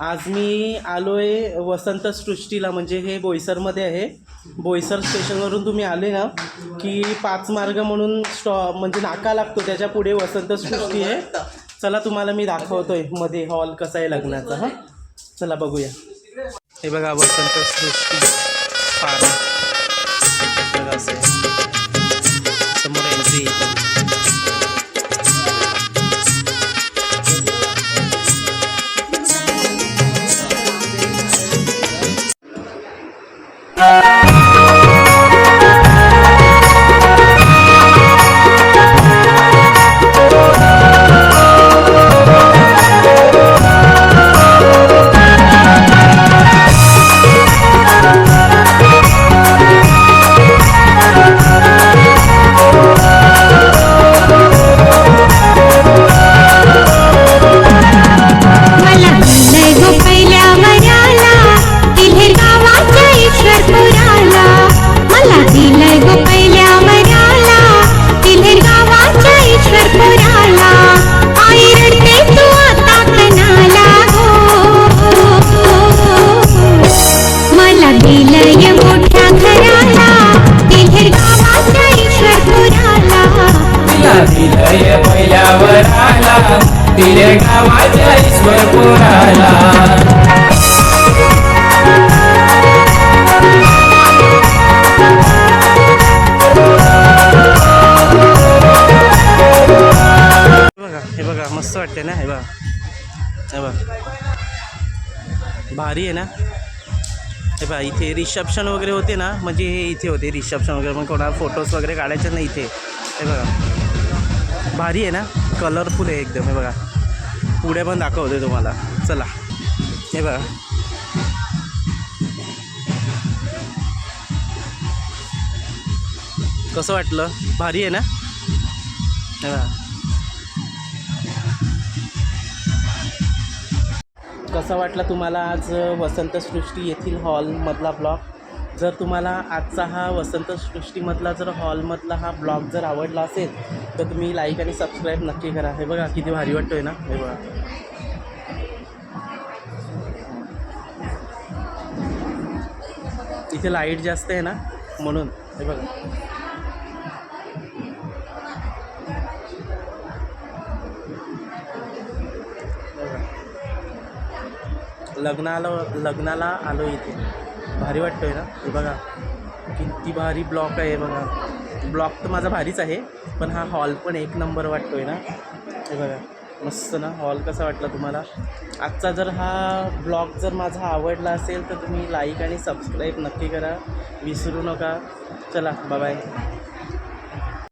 आज मी आलो आहे वसंत सृष्टीला म्हणजे हे बोईसरमध्ये आहे. बोईसर स्टेशनवरून तुम्ही आले ना की पाच मार्ग म्हणून स्टॉ म्हणजे नाका लागतो त्याच्या पुढे वसंत सृष्टी आहे. चला तुम्हाला मी दाखवतोयमध्ये हॉल कसा आहे लग्नाचा हां? चला बघूया. हे बघा Vasant Srushti farm आला गावाच्या ईश्वरपुराला बघा हे बघा मस्त वाटते ना हे बघा. हे बघा. भारी आहे ना? हे बघा इथे रिसेप्शन वगैरे होते ना म्हणजे हे इथे होते रिसेप्शन वगैरे मग कोणाला फोटोज वगैरे काढायचे ना इथे. हे बघा. भारी आहे ना? कलरफुल आहे एकदम हे बघा. पुढे पण दाखवते तुम्हाला. चला. हे बघा. कसं वाटलं? भारी आहे ना? हे बघा. कसं वाटलं तुम्हाला आज वसंत सृष्टी येथील हॉलमधला ब्लॉग? जर तुम्हाला आजचा हा वसंत सृष्टीमधला जर हॉलमधला हा ब्लॉग जर आवडला असेल तर तुम्ही लाईक आणि सबस्क्राईब नक्की करा. हे बघा किती भारी वाटतो आहे ना? हे बघा. इथे लाइट जास्त आहे ना? म्हणून. हे बघा. लग्नाला लग्नाला आलो इथे. भारी वाटतोय ना? हे बघा. किती भारी ब्लॉक आहे बघा. ब्लॉक तर माझा भारीच आहे पण हा हॉल पण एक नंबर वाटतोय ना? हे बघा. मस्त ना? हॉल कसा वाटला तुम्हाला? आजचा जर हा ब्लॉग जर माझा आवडला असेल तर तुम्ही लाईक आणि सबस्क्राईब नक्की करा. विसरू नका. चला बाय